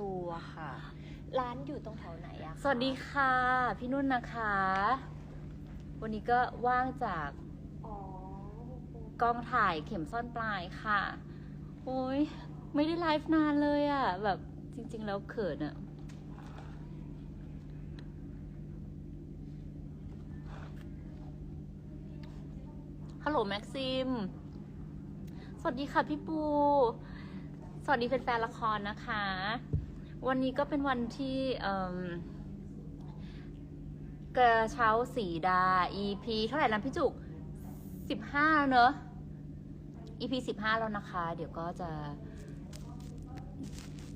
ตัวค่ะ ร้านอยู่ตรงแถวไหนอะคะสวัสดีค่ะ พี่นุ่นนะคะ วันนี้ก็ว่างจากอ๋อกองถ่ายเข็มซ่อนปลายค่ะ โอ้ยไม่ได้ไลฟ์นานเลยอะ่ะแบบจริง ๆ แล้วเขินอะฮัลโหลแม็กซิม สวัสดีค่ะพี่ปู สวัสดีแฟนๆละครนะคะ วันนี้ก็เป็นวันที่เกระเช้าสีดา EP เท่าไหร่แล้วพี่จุกสิบห้าเนอะ EP สิบห้าแล้วนะคะ เดี๋ยวก็จะ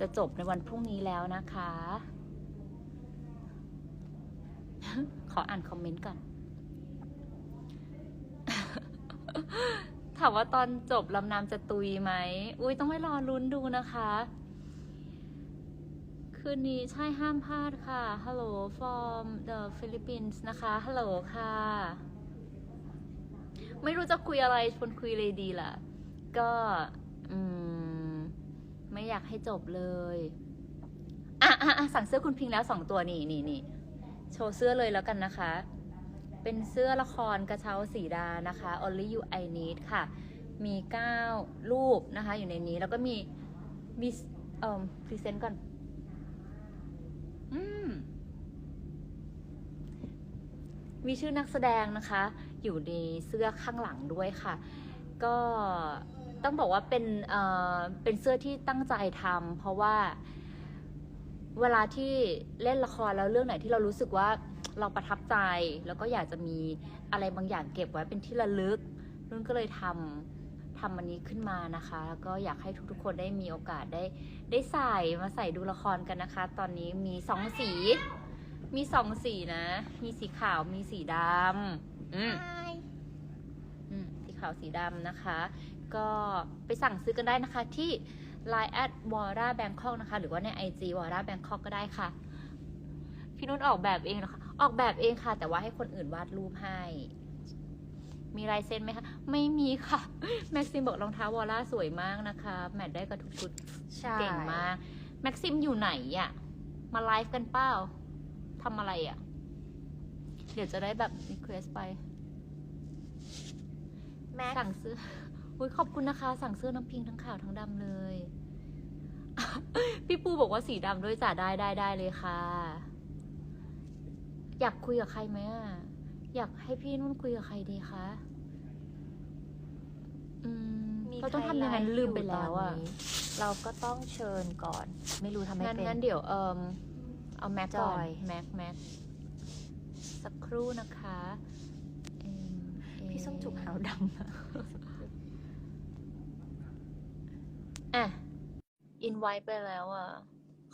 จะจบในวันพรุ่งนี้แล้วนะคะ ขออ่านคอมเมนต์ก่อน ถามว่าตอนจบลำน้ำจะตุยไหม อุ้ยต้องไปรอลุ้นดูนะคะ คืนนี้ใช่ห้ามพลาดค่ะ ฮัลโหล from the Philippines นะคะ ฮัลโหลค่ะ ไม่รู้จะคุยอะไรชวนคุยเลยดีล่ะ ก็อืมไม่อยากให้จบเลยอะอะอะสั่งเสื้อคุณพิงแล้วสองตัวนี่นี่นี่โชว์เสื้อเลยแล้วกันนะคะ เป็นเสื้อละครกระเช้าสีดานะคะ Only You I Need ค่ะ มี 9 รูปนะคะ อยู่ในนี้แล้วก็มีมีเอ่อพรีเซนต์ก่อน มีชื่อนักแสดงนะคะ อยู่ในเสื้อข้างหลังด้วยค่ะ ก็ต้องบอกว่าเป็นเอ่อเป็นเสื้อที่ตั้งใจทำเพราะว่าเวลาที่เล่นละครแล้วเรื่องไหนที่เรารู้สึกว่าเราประทับใจ แล้วก็อยากจะมีอะไรบางอย่างเก็บไว้เป็นที่ระลึกนุ่นก็เลยทำ ทำอันนี้ขึ้นมานะคะ แล้วก็อยากให้ทุกๆ คนได้มีโอกาสได้ได้ใส่มาใส่ดูละครกันนะคะ ตอนนี้มีสองสี มีสองสีนะ มีสีขาวมีสีดำอืมอืมสีขาวสีดำนะคะ ก็ไปสั่งซื้อกันได้นะคะที่ Line at w a r a Bangkok นะคะ หรือว่าใน IG w a r a Bangkok ก็ได้ค่ะ พี่นุ่นออกแบบเองเหรอคะออกแบบเองค่ะ แต่ว่าให้คนอื่นวาดรูปให้ มีลายเซ็นไหมคะ ไม่มีค่ะ แม็กซิมบอกรองเท้าวอล่าสวยมากนะคะ แมทได้กับทุกชุดใช่เก่งมาก แม็กซิมอยู่ไหนอะมาไลฟ์กันเปล่าทำอะไรอะเดี๋ยวจะได้แบบรีเควสไป แม็กสั่งซื้ออุ้ยขอบคุณนะคะ สั่งเสื้อน้ำพิงทั้งขาวทั้งดำเลย พี่ปูบอกว่าสีดำด้วยจ้ะได้ได้ได้เลยค่ะ อยากคุยกับใครไหมอะ อยากให้พี่นุ่นคุยกับใครดีคะ อืมมีเราต้องใคทำยังไงลฟ์ลืมไปแล้วอะยู่ตนนี้เราก็ต้องเชิญก่อน ไม่รู้ทำไมงั้นเป็นงั้นเดี๋ยวเอิมเอาแม็กก่อนจอยแม็กแม็กสักครู่นะคะเอิ่มพี่ส้มจุกเอิ่ขาวดำอะอะอินไว้ไปแล้วอะ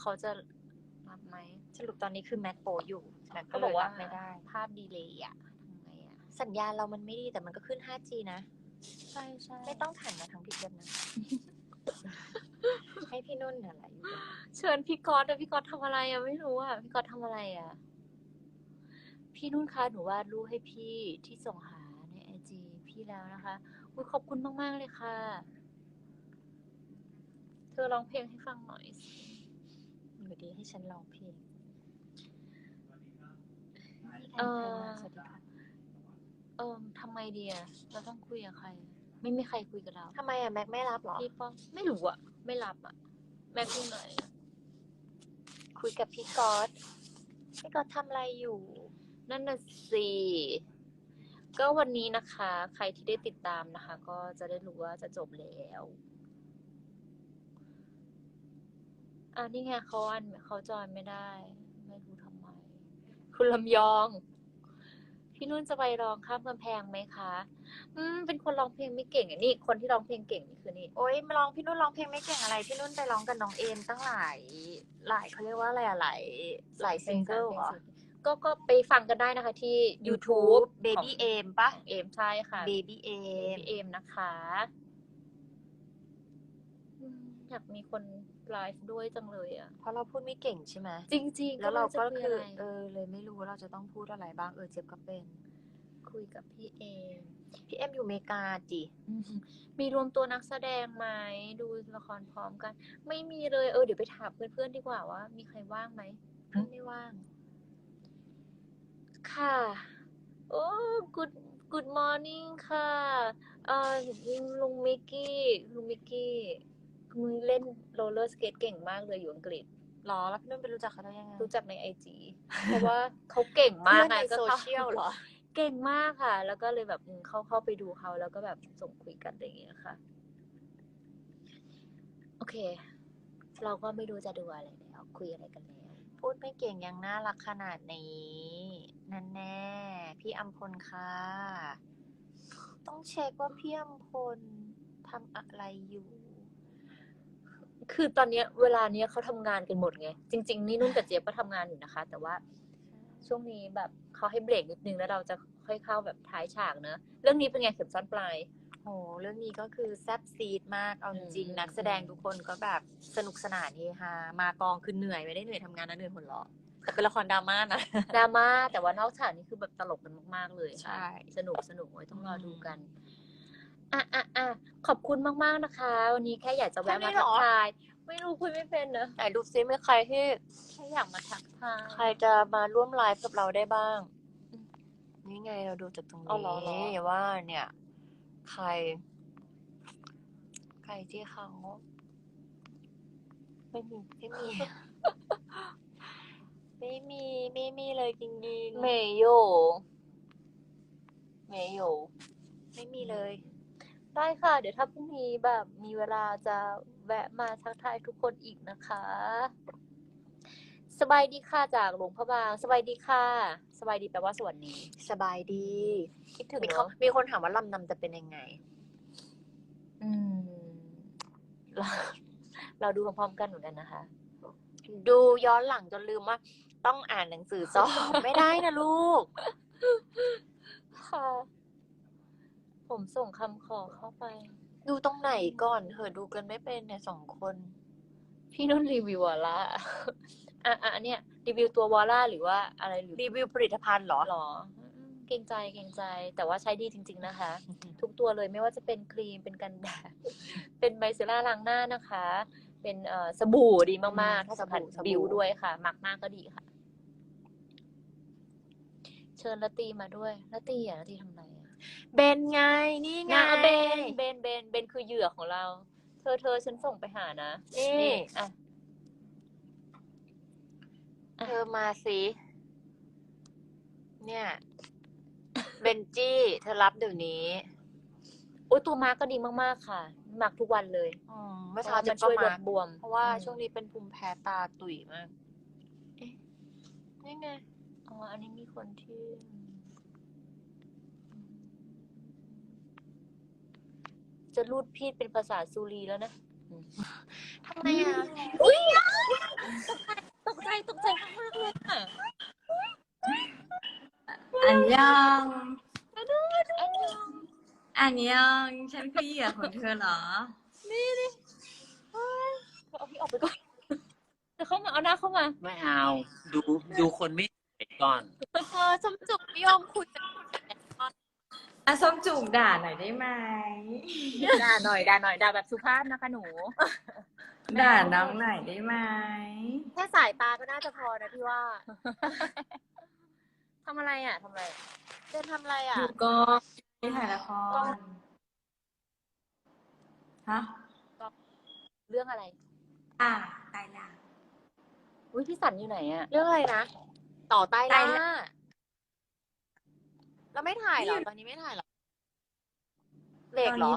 เขาจะ รับไหมสรุปตอนนี้คือแม็กโปอยู่แม็กก็เขาเลบอกยว่ารับไม่ได้ ภาพดีเลยอะทำไงอะสัญญาณเรามันไม่ดีแต่มันก็ขึ้น 5G นะ ใช่ใช่ไม่ต้องหันมาทางพี่เจี๊ยบนะ ให้พี่นุ่นน่ะแหละอยู่ตรงนั้นเชิญพี่ก๊อตอะพี่ก๊อตทำอะไรอะไม่รู้อะพี่ก๊อตทำอะไรอะพี่นุ่นคะหนูวาดรูปให้พี่ที่ส่งหาในไอจีพี่แล้วนะคะอุ้ยขอบคุณมาก ๆ เลยค่ะ เธอร้องเพลงให้ฟังหน่อยสิ อยู่ดีให้ฉันร้องเพลงนี่เอใครอมาสวัสดีค่ะเออทำไมดีอะเราต้องคุยกับใคร ไม่มีใครคุยกับเราทำไมอะแม็กไม่รับเหรอพี่ป้องไม่รู้อะไม่รับอะแม่คุยหน่อยอะคุยกับพี่ก๊อตพี่ก๊อตทำอะไรอยู่ นั่นน่ะสิก็วันนี้นะคะ ใครที่ได้ติดตามนะคะ ก็จะได้รู้ว่าจะจบแล้ว อ่านี่ไงเขาอันเขาจอยไม่ได้ ไม่รู้ทำไม คุณลำยอง พี่นุ่นจะไปร้องข้ามกำแพงไหมคะ อืม เป็นคนร้องเพลงไม่เก่งอะนี่ คนที่ร้องเพลงเก่งนี่คือนี่ โอ๊ยมาร้องพี่นุ่นร้องเพลงไม่เก่งอะไร พี่นุ่นไปร้องกับน้องเอมตั้งหลาย หลายเขาเรียกว่าอะไรอะหลายหลายซิงเกิลเหรอก็ก็ไปฟังกันได้นะคะที่ YouTube YouTube Baby ของเอมปะของเอมใช่ค่ะ Baby เอมพี่เอมนะคะอืมอยากมีคน ไลฟ์ด้วยจังเลยอะ เพราะเราพูดไม่เก่งใช่ไหมจริงๆแล้วเราก็ไม่คือจะยะไรเออ เลยไม่รู้ว่าเราจะต้องพูดอะไรบ้างเออเจ็บก็เป็น คุยกับพี่เอมพี่เอ็มอยู่อเมริกาจิอืมมีรวมตัวนักแสดงไหมดูละครพร้อมกัน ไม่มีเลยเออเดี๋ยวไปถามเพื่อนๆดีกว่าว่า มีใครว่างไหมเพิ่งไม่ว่าง ค่ะ โอ้ good good morning ค่ะเอ่อลุงมิกกี้ลุงมิกกี้ มึงเล่นโรลเลอร์สเกตเก่งมากเลยอยู่อังกฤษ หรอ แล้วพี่นุ่นไปรู้จักเขาได้ยังไงรู้จักในไอจีเพราะว่าเขาเก่งมากเพื่อนในไงก็โซข้าเชียลเหรอ เก่งมากค่ะ แล้วก็เลยแบบอืมเข้าเข้าไปดูเขาแล้วก็แบบส่งคุยกันอะไรอย่างเงี้ยค่ะ โอเค เราก็ไม่รู้จะดูอะไรแล้วคุยอะไรกันแล้วพูดไม่เก่งยังน่ารักขนาดนี้ นั่นแน่ พี่อัมพลค่ะ ต้องเช็คว่าพี่อัมพลทำอะไรอยู่ คือตอนเนี้ยเวลาเนี้ยเขาทำงานกันหมดไง จริง ๆ นี่นุ่นกับเจี๊ยบก็ทำงานอยู่นะคะ แต่ว่าช่วงนี้แบบเขาให้เบรกนิดนึงแล้วเราจะค่อยเข้าแบบท้ายฉากเนอะเรื่องนี้เป็นไงเข็มซ่อนปลายโหเรื่องนี้ก็คือแซ่บซีดมากเอาจริงอืมๆนักแสดงทุกคนก็แบบสนุกสนานเฮฮามากองคือเหนื่อยไม่ได้เหนื่อยทำงานนะเหนื่อยหัวเราะแต่เป็นละครดราม่านะดราม่าแต่ว่านอกฉากนี่คือแบบตลกกันมากๆเลยค่ะใช่ สนุกสนุกไว้ต้องรออมดูกัน อะอะอะขอบคุณมากๆนะคะ วันนี้แค่อยากจะแวะแค่นี้มาเหรทัอกทาย ไม่รู้คุยไม่เป็นนะไหนดูซิมีใครที่แค่อยากมาทักทายใครจะมาร่วมไลฟ์กับเราได้บ้าง นี่ไงเราดูจากตรงอ๋อเหรอเหรอนี้ว่าเนี่ย ใคร ใครที่เขาไม่มีไม่มี ไม่มีไม่มีเลยจริงๆเมโยเมโยไม่มีเลย ได้ค่ะ เดี๋ยวถ้าพรุ่งนี้แบบมีเวลาจะแวะมาทักทายทุกคนอีกนะคะ สบายดีค่ะจากหลวงพระบาง สบายดีค่ะ สบายดีแปลว่าสวัสดีสบายดี คิดถึงมีเนเขาอะมีคนถามว่าลำนำจะเป็นยังไง อืมเราเราดูพร้อมๆกันเหมือนกันนะคะ ดูย้อนหลังจนลืมว่า ต้องอ่านหนังสือสอบ ไม่ได้นะลูก ค่ะ ผมส่งคำขอเข้าไป ดูตรงไหนก่อนเหอะดูกันไม่เป็นเนี่ยสองคน พี่นุ่นรีวิววอลล่าอะอะอันเนี่ย รีวิวตัววอลล่าหรือว่าอะไรหรือรีวิวผลิตภัณฑ์เหรอหรออืมเกรงใจเกรงใจ แต่ว่าใช้ดีจริง ๆนะคะ ทุกตัวเลยไม่ว่าจะเป็นครีมเป็นกันแดดเป็นไบเซล่าล้างหน้านะคะ เป็นเอ่อสบู่ดีมากๆถ้าสำคัญสบู่สบู่บิวด้วยค่ะหมักหน้าก็ดีค่ะ เชิญละตีมาด้วยละตีอะละตีทำอะไรอะ เบนไงนี่ไงงาเบนเบนเบนเบนคือเหยื่อของเรา เธอเธอฉันส่งไปหานะนี่นี่ อะ เธอมาสิเนี่ย เบนจี้เธอรับเดี๋ยวนี้โอ้ยตัวมาร์กก็ดีมากๆค่ะหมักทุกวันเลยอืมเมื่อเพเช้าราะว่าจะมันช่วยลมาดบวมเพราะว่าอืมช่วงนี้เป็นภูมิแพ้ตาตุ๋ยมากเอ๊ะนี่ไง อ๋ออันนี้มีคนที่ จะรูดพีดเป็นภาษาซูรีแล้วนะทำไมอะอุ้ยตกใจตกใจมากๆเลยค่ะอันยองอันนี้อันยองฉันคือเหยื่อของเธอเหรอเอาพี่ออกไปก่อนเดี๋ยวเข้ามาเอาหน้าเข้ามา ไม่เอา ดูดูคนไม่สวยก่อนเธอสมจุกไม่ยอมคุยกัน อะส้มจุกด่าหน่อยได้ไหม ด่าหน่อยด่าหน่อยด่าแบบสุภาพนะคะหนู ด่าน้องหน่อยได้ไหม แค่สายตาก็น่าจะพอนะพี่ว่า ทำอะไรอะทำอะไรอะเดินทำอะไรอะดูกองที่ถ่ายละคร ฮะ เรื่องอะไร อะตายละอุ้ยพี่สันอยู่ไหนอะ เรื่องอะไรนะ ต่อใต้ใต้ล่า ล่าเราไม่ถ่ายเหรอ ตอนนี้ไม่ถ่ายเหรอเบรกเหรอ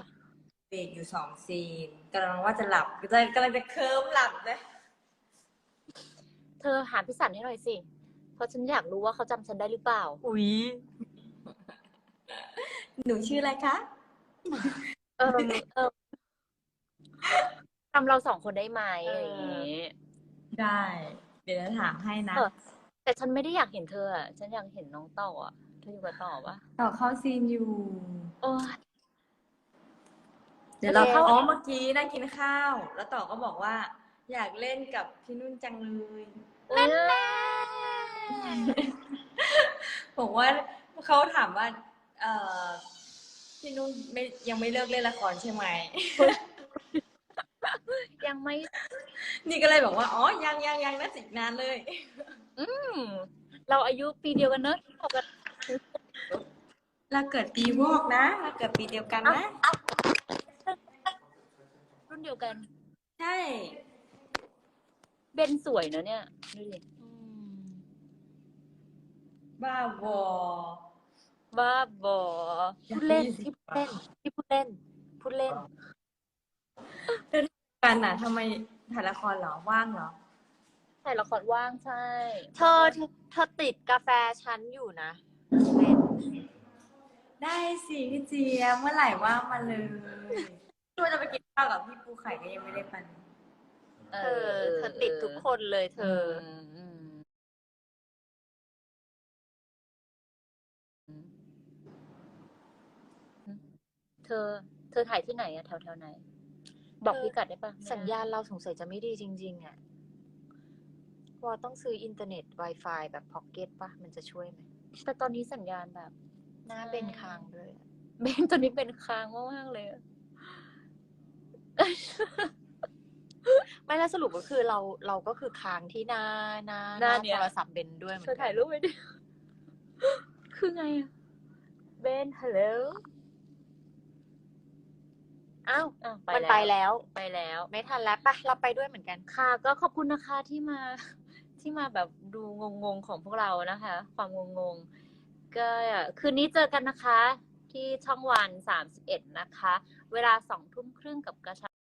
เบรกอยู่สองซีนกำลังว่าจะหลับกำลังกำลังจะเคิร์มหลับเลยเธอหาพี่สันให้หน่อยสิ เพราะฉันอยากรู้ว่าเขาจำฉันได้หรือเปล่า อุ๊ย หนูชื่ออะไรคะ เออเออจำเราสองคนได้ไหมอะไรอย่างงี้ ได้ เดี๋ยวจะถามให้นะเออแต่ฉันไม่ได้อยากเห็นเธออะฉันอยากเห็นน้องต่ออะเธ ออยู่กับต่อปะต่อเข้าซีนอยู่ โอ้ย เดี๋ยวเราโอเคเข้าอ๋อเมื่อกี้นั่งกินข้าว แล้วต่อก็บอกว่า อยากเล่นกับพี่นุ่นจังเลยนั่นแหละบอกว่าเขาถามว่า เอ่อพี่นุ่นไม่ยังไม่เลิกเล่นละครใช่ไหม ยังไม่ นี่ก็เลยบอกว่า อ๋อ ยังยังยังนะสิกนานเลย อืมเราอายุปีเดียวกันเนอะปกติ เราเกิดปีวอกนะเราเกิดปีเดียวกันนะ รุ่นเดียวกัน ใช่เบนสวยนะเนี่ยดูดิอืมบ้าบอบ้าบอพูดเล่นพี่พูดเล่นพี่พูดเล่นพูดเล่นกันน่ะทำไมถ่ายละครเหรอว่างเหรอถ่ายละครว่างใช่ เธอเธอเธอติดกาแฟฉันอยู่นะเล่น ได้สิพี่เจียบเมื่อไหร่ว่างมาเลยตัวจะไปกินข้าวกับพี่ปูไข่ก็ยังไม่ได้ไปเอเธอเธอติดทุกคนเลยเธอมอืมอืมเธอ เธอถ่ายที่ไหนอะแถวแถวไหน บอกเธอพิกัดได้ปะสัญญาณเราสงสัยจะไม่ดีจริง ๆอะว่าต้องซื้ออินเทอร์เน็ต Wi-Fi แบบพ็อกเก็ตปะมันจะช่วยไหมแต่ตอนนี้สัญญาณแบบ หน้าเป็นคางเลยอะเบนตอนนี้เป็นค้างมากๆเลยอะไม่แล้วสรุปก็คือเราเราก็คือค้างที่หน้าหน้าหน้าเนี่ย โทรศัพท์เบนด้วยเหมือนเธอกัถ่ายรูปไว้ดิคือไงอะเบนฮัลโหลอ้าวอ้าวมันไปแล้ว ไปแล้ว ไม่ทันแล้วปะเราไปด้วยเหมือนกัน ค่ะก็ขอบคุณนะคะที่มาที่มาแบบดูงงๆของพวกเรานะคะ ความงงๆ ก็คืนนี้เจอกันนะคะ ที่ช่องวันสามสิบเอ็ดนะคะ เวลาสองทุ่มครึ่งกับกระชา